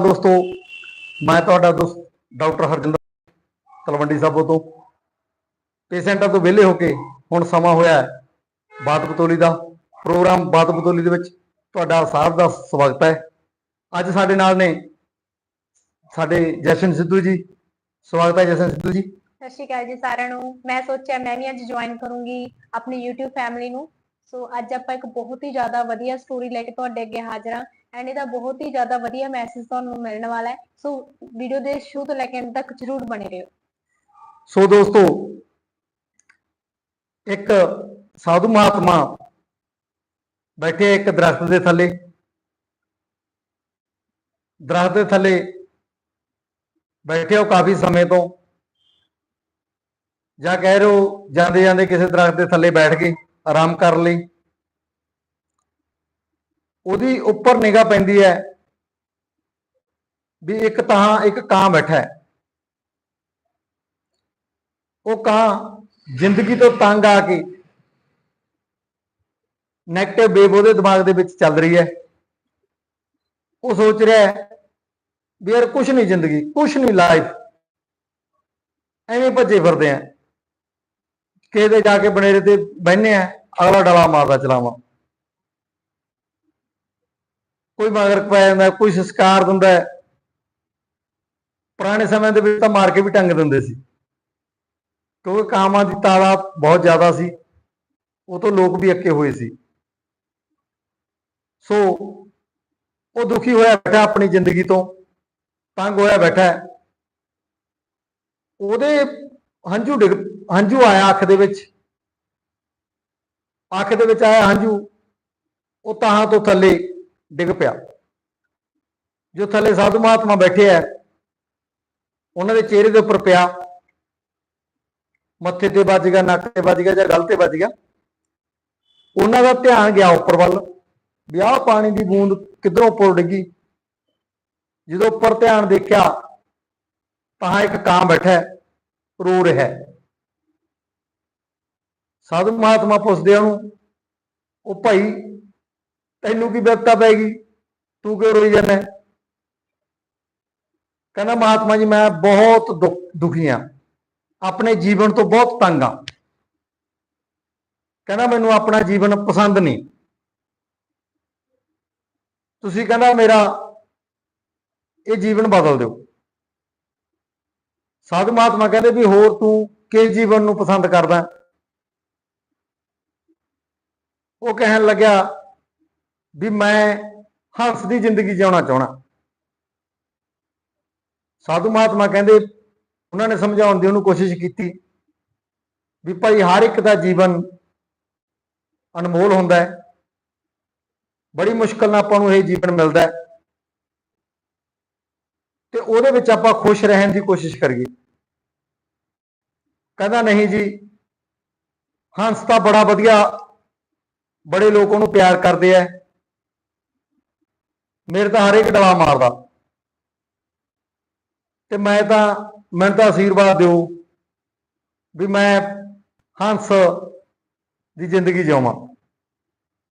ਦੋਸਤੋ, ਮੈਂ ਤੁਹਾਡਾ ਦੋਸਤ ਡਾਕਟਰ ਹਰਜਿੰਦਰ ਤਲਵੰਡੀ ਸਾਬੋ ਤੋਂ। ਪੇਸ਼ੈਂਟਾਂ ਤੋਂ ਵਿਹਲੇ ਹੋ ਕੇ ਹੁਣ ਸਮਾਂ ਹੋਇਆ ਹੈ ਬਾਤ ਬਤੋਲੀ ਦਾ, ਪ੍ਰੋਗਰਾਮ ਬਾਤ ਬਤੋਲੀ ਦੇ ਵਿੱਚ ਤੁਹਾਡਾ ਸਾਰ ਦਾ ਸਵਾਗਤ ਹੈ। ਅੱਜ ਸਾਡੇ ਨਾਲ ਨੇ ਸਾਡੇ ਜਸ਼ਨ ਸਿੱਧੂ ਜੀ। ਸਵਾਗਤ ਹੈ ਜਸ਼ਨ ਸਿੱਧੂ ਜੀ। ਸਤਿ ਸ਼੍ਰੀ ਅਕਾਲ ਜੀ ਸਾਰਿਆਂ ਨੂੰ। ਮੈਂ ਸੋਚਿਆ ਮੈਂ ਵੀ ਅੱਜ ਜੁਆਇਨ ਕਰੂੰਗੀ ਆਪਣੀ YouTube ਫੈਮਿਲੀ ਨੂੰ। ਸੋ ਅੱਜ ਆਪਾਂ ਇੱਕ ਬਹੁਤ ਹੀ ਜ਼ਿਆਦਾ ਵਧੀਆ ਸਟੋਰੀ ਲੈ ਕੇ ਤੁਹਾਡੇ ਅੱਗੇ ਹਾਜ਼ਰ ਹਾਂ ਐਂਡ ਇਹਦਾ ਬਹੁਤ ਹੀ ਜ਼ਿਆਦਾ ਵਧੀਆ ਮੈਸੇਜ ਤੁਹਾਨੂੰ ਮਿਲਣ ਵਾਲਾ ਹੈ। ਸੋ ਵੀਡੀਓ ਦੇ ਸ਼ੁਰੂ ਤੋਂ ਲੈ ਕੇ ਅੰਤ ਤੱਕ ਜ਼ਰੂਰ ਬਣੇ ਰਹੋ। ਸੋ ਦੋਸਤੋ, ਇੱਕ ਸਾਧੂ ਮਹਾਤਮਾ ਬੈਠੇ ਇੱਕ ਦਰਖਤ ਦੇ ਥੱਲੇ। ਦਰਖਤ ਦੇ ਥੱਲੇ ਬੈਠੇ ਹੋ ਕਾਫੀ ਸਮੇਂ ਤੋਂ ਜਾਂ ਕਹਿ ਰਹੇ ਹੋ ਜਾਂਦੇ ਜਾਂਦੇ ਕਿਸੇ ਦਰਖਤ ਦੇ ਥੱਲੇ ਬੈਠ ਗਏ। ਆਰਾਮ ਕਰ ਲਈ। ਉਹਦੀ ਉੱਪਰ ਨਿਗਾਹ ਪੈਂਦੀ ਹੈ ਵੀ ਇੱਕ ਤਾਂ ਇੱਕ ਕਾਂ ਬੈਠਾ ਹੈ। ਉਹ ਕਾਂ ਜ਼ਿੰਦਗੀ ਤੋਂ ਤੰਗ ਆ ਕੇ ਨੈਗੇਟਿਵ ਵੇਵ ਉਹਦੇ ਦਿਮਾਗ ਦੇ ਵਿੱਚ ਚੱਲ ਰਹੀ ਹੈ। ਉਹ ਸੋਚ ਰਿਹਾ ਹੈ ਵੀ ਯਾਰ ਕੁਝ ਨਹੀਂ ਜ਼ਿੰਦਗੀ ਕੁਝ ਨਹੀਂ ਲਾਈਫ ਐਵੇਂ ਭੱਜੇ ਫਿਰਦੇ ਆ। ਕਿਸੇ ਜਾ ਕੇ ਬਨੇਰੇ ਤੇ ਬਹਿੰਦੇ ਆ, ਅਗਲਾ ਡਲਾ ਮਾਰਦਾ ਚਲਾਵਾ। ਕੋਈ ਮਗਰ ਪੈ ਜਾਂਦਾ, ਕੋਈ ਸੰਸਕਾਰ ਦਿੰਦਾ ਪੁਰਾਣੇ ਸਮੇਂ ਦੇ ਵਿੱਚ ਤਾਂ ਮਾਰ ਕੇ ਵੀ ਟੰਗ ਦਿੰਦੇ ਸੀ। ਕਿਉਂਕਿ ਕਾਮਾਂ ਦੀ ਤਾਦਾਦ ਬਹੁਤ ਜ਼ਿਆਦਾ ਸੀ। ਉਹ ਤੋਂ ਲੋਕ ਵੀ ਅੱਕੇ ਹੋਏ ਸੀ। ਸੋ, ਉਹ ਦੁਖੀ ਹੋਇਆ ਬੈਠਾ ਆਪਣੀ ਜ਼ਿੰਦਗੀ ਤੋਂ, ਤੰਗ ਹੋਇਆ ਬੈਠਾ ਉਹਦੇ ਹੰਝੂ ਡਿੱਗ ਹੰਝੂ ਆਇਆ ਅੱਖ ਦੇ ਵਿੱਚ। ਅੱਖ ਦੇ ਵਿੱਚ ਆਇਆ ਹੰਝੂ ਉਹ ਤਾਹਾਂ ਤੋਂ ਥੱਲੇ ਡਿੱਗ ਪਿਆ। ਜੋ ਥੱਲੇ ਸਾਧੂ ਮਹਾਤਮਾ ਬੈਠੇ ਆ ਉਹਨਾਂ ਦੇ ਚਿਹਰੇ ਦੇ ਉੱਪਰ ਪਿਆ ਮੱਥੇ ਤੇ ਵੱਜ ਗਿਆ ਨੱਕ ਤੇ ਵੱਜ ਗਿਆ ਜਾਂ ਗਲ ਤੇ ਵੱਜ ਗਿਆ। ਉਹਨਾਂ ਦਾ ਧਿਆਨ ਗਿਆ ਉੱਪਰ ਵੱਲ ਵਿਆਹ ਪਾਣੀ ਦੀ ਬੂੰਦ ਕਿੱਧਰੋਂ ਉੱਪਰ ਡਿੱਗੀ। ਜਦੋਂ ਉੱਪਰ ਧਿਆਨ ਦੇਖਿਆ ਤਾਂ ਇੱਕ ਕਾਂ ਬੈਠਾ ਹੈ, ਰੋ ਰਿਹਾ ਹੈ। ਸਾਧੂ ਮਹਾਤਮਾ ਪੁੱਛਦੇ ਆ ਉਹਨੂੰ, ਉਹ ਭਾਈ, ਤੈਨੂੰ ਕੀ ਬਿਪਤਾ ਪੈ ਗਈ? ਤੂੰ ਕਿਉਂ ਰੋਈ ਜਾਂਦਾ ਕਹਿੰਦਾ, ਮਹਾਤਮਾ ਜੀ, ਮੈਂ ਬਹੁਤ ਦੁੱਖ- ਦੁਖੀ ਹਾਂ। ਆਪਣੇ ਜੀਵਨ ਤੋਂ ਬਹੁਤ ਤੰਗ ਹਾਂ। ਕਹਿੰਦਾ, ਮੈਨੂੰ ਆਪਣਾ ਜੀਵਨ ਪਸੰਦ ਨਹੀਂ। ਤੁਸੀਂ ਕਹਿੰਦਾ, ਮੇਰਾ ਇਹ ਜੀਵਨ ਬਦਲ ਦਿਓ। ਸਾਧੂ ਮਹਾਤਮਾ ਕਹਿੰਦੇ ਵੀ ਹੋਰ ਤੂੰ ਕਿਸ ਜੀਵਨ ਨੂੰ ਪਸੰਦ ਕਰਦਾ? ਉਹ ਕਹਿਣ ਲੱਗਿਆ ਵੀ ਮੈਂ ਹੰਸ ਦੀ ਜ਼ਿੰਦਗੀ ਜਿਉਣਾ ਚਾਹਣਾ ਸਾਧੂ ਮਹਾਤਮਾ ਕਹਿੰਦੇ ਉਹਨਾਂ ਨੇ ਸਮਝਾਉਣ ਦੀ ਉਹਨੂੰ ਕੋਸ਼ਿਸ਼ ਕੀਤੀ ਵੀ ਭਾਈ ਹਰ ਇੱਕ ਦਾ ਜੀਵਨ ਅਨਮੋਲ ਹੁੰਦਾ ਹੈ। ਬੜੀ ਮੁਸ਼ਕਲ ਨਾਲ ਆਪਾਂ ਨੂੰ ਇਹ ਜੀਵਨ ਮਿਲਦਾ ਹੈ। ਤੇ ਉਹਦੇ ਵਿੱਚ ਆਪਾਂ ਖੁਸ਼ ਰਹਿਣ ਦੀ ਕੋਸ਼ਿਸ਼ ਕਰੀਏ। ਕਹਿੰਦਾ ਨਹੀਂ ਜੀ, ਹੰਸ ਤਾਂ ਬੜਾ ਵਧੀਆ ਬੜੇ ਲੋਕ ਉਹਨੂੰ ਪਿਆਰ ਕਰਦੇ ਆ ਮੇਰੇ ਤਾਂ ਹਰੇਕ ਡਲਾ ਮਾਰਦਾ। ਤੇ ਮੈਂ ਤਾਂ, ਮੈਨੂੰ ਤਾਂ ਆਸ਼ੀਰਵਾਦ ਦਿਓ ਵੀ ਮੈਂ ਹੰਸ ਦੀ ਜ਼ਿੰਦਗੀ ਜਿਉਵਾਂ